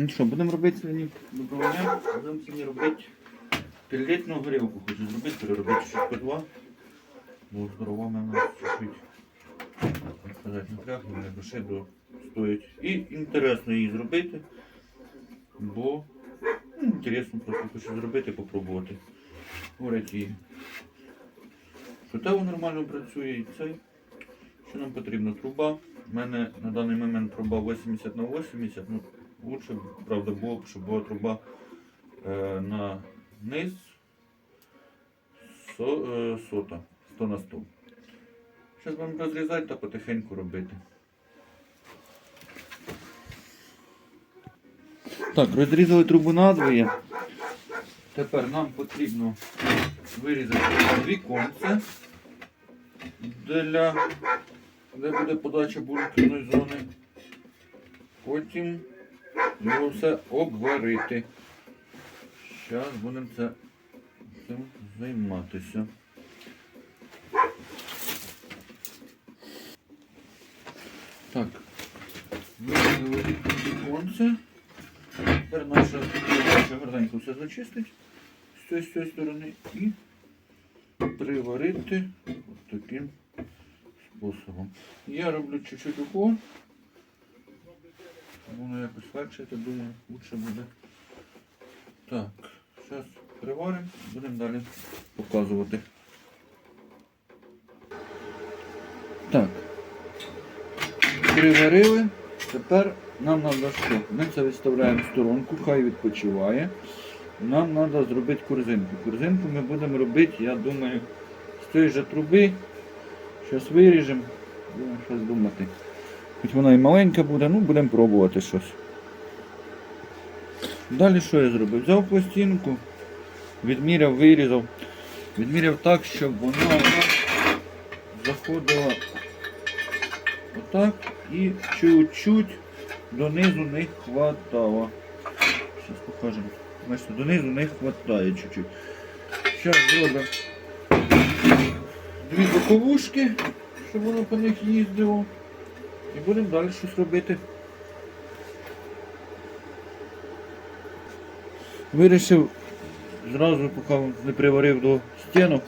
Ну що, будемо робити сьогодні доброго. Будемо сьогодні робити пілетну горілку. Хочу зробити, переробити щось по два. Бо здорова в мене чуть-чуть. сказати, і мене душе до стоїть. І інтересно її зробити, бо ну, інтересно просто хочу зробити, попробувати. Говорять її. Що тево нормально працює і цей. Що нам потрібно? Труба. У мене на даний момент труба 80 на 80. Ну, лучше, правда, було б, щоб була труба е, на низ со, е, сота, 100 на 100. Зараз будемо розрізати та потихеньку робити. Так, розрізали трубу надвоє. Тепер нам потрібно вирізати віконце для де буде подача бункерної зони. Потім його все обварити. Зараз будемо це цим займатися. Так, вирізали віконце. Тепер наша гарненько все зачистить з цієї, з цієї сторони і приварити таким способом. Я роблю чуть-чуть уклон. Воно якось легше, я думаю, лучше буде. Так, зараз приваримо, будемо далі показувати. Так. Приварили. Тепер нам треба що? Ми це відставляємо в сторонку, хай відпочиває. Нам треба зробити корзинку. Корзинку ми будемо робити, я думаю, з тієї же труби. Зараз виріжемо, будемо щось думати. Хоч вона і маленька буде, ну будемо пробувати щось. Далі що я зробив? Взяв пластинку, відміряв, вирізав. Відміряв так, щоб вона заходила отак і чуть-чуть донизу не хватало. Зараз покажемо. Бачите, донизу не хватає чуть-чуть. Зараз зробимо дві боковушки, щоб воно по них їздило. І будемо далі щось робити. Вирішив зразу, поки не приварив до стінок,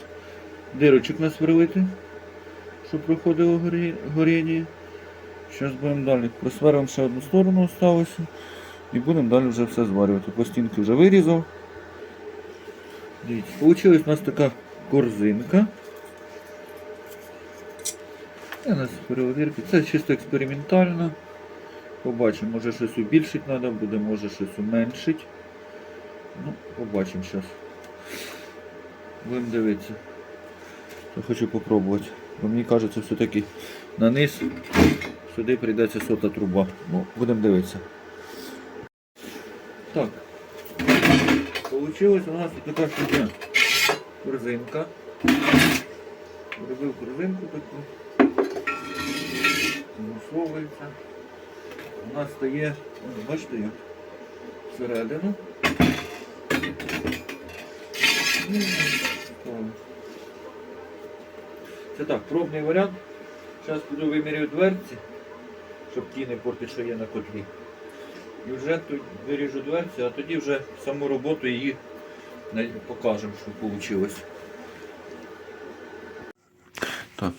дирочок нас насверлити, щоб проходило горіння. Зараз будемо далі. Просверимо ще одну сторону осталося. І будемо далі вже все зварювати. Пластинки вже вирізав. Дивіться, вийшла у нас така корзинка. У нас перевірки. Це чисто експериментально. Побачимо, може щось убільшити треба буде, може щось уменшити. Ну, побачимо зараз. Будемо дивитися. Я хочу попробувати. Бо мені кажеться, все-таки на низ сюди прийдеться сота труба. Ну, будемо дивитися. Так. Получилась у нас така штука. Корзинка. Робив корзинку таку. Висловується. Вона стає, бачите як, всередину. Ну. Це так, пробний варіант. Зараз буду вимірюю дверці, щоб ті не портити, що є на котлі. І вже тут виріжу дверці, а тоді вже саму роботу її покажемо, що вийшло. Так.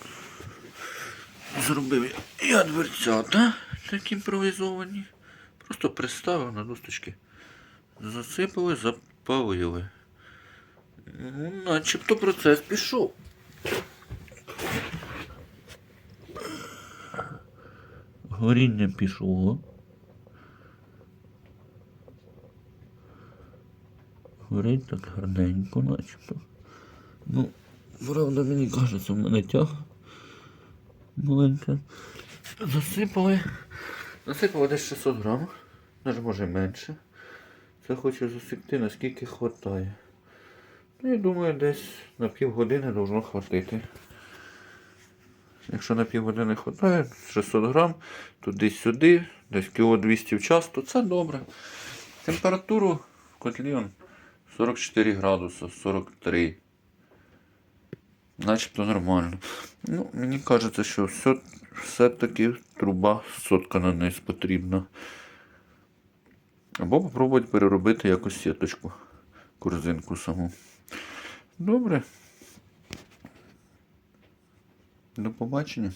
Зробив я дверцята такі імпровізовані. Просто приставив на досточки. Засипали, запалили. Начебто процес пішов. Горіння пішло. Горить так гарненько, начебто. Ну, правда, мені кажеться, в мене тяга маленька. Засипали. Насипали десь 600 грам, навіть може менше. Це хочу засікти, наскільки вистачає. Ну, я думаю, десь на півгодини должно хватити. Якщо на півгодини вистачає, 600 грам, туди-сюди, десь кіло 200 в час, то це добре. Температуру в котлі 44 градуси, 43 начебто нормально. Ну, Мені кажеться, що все, все-таки труба сотка на низ потрібна. Або попробувати переробити якось сіточку, корзинку саму. Добре. До побачення.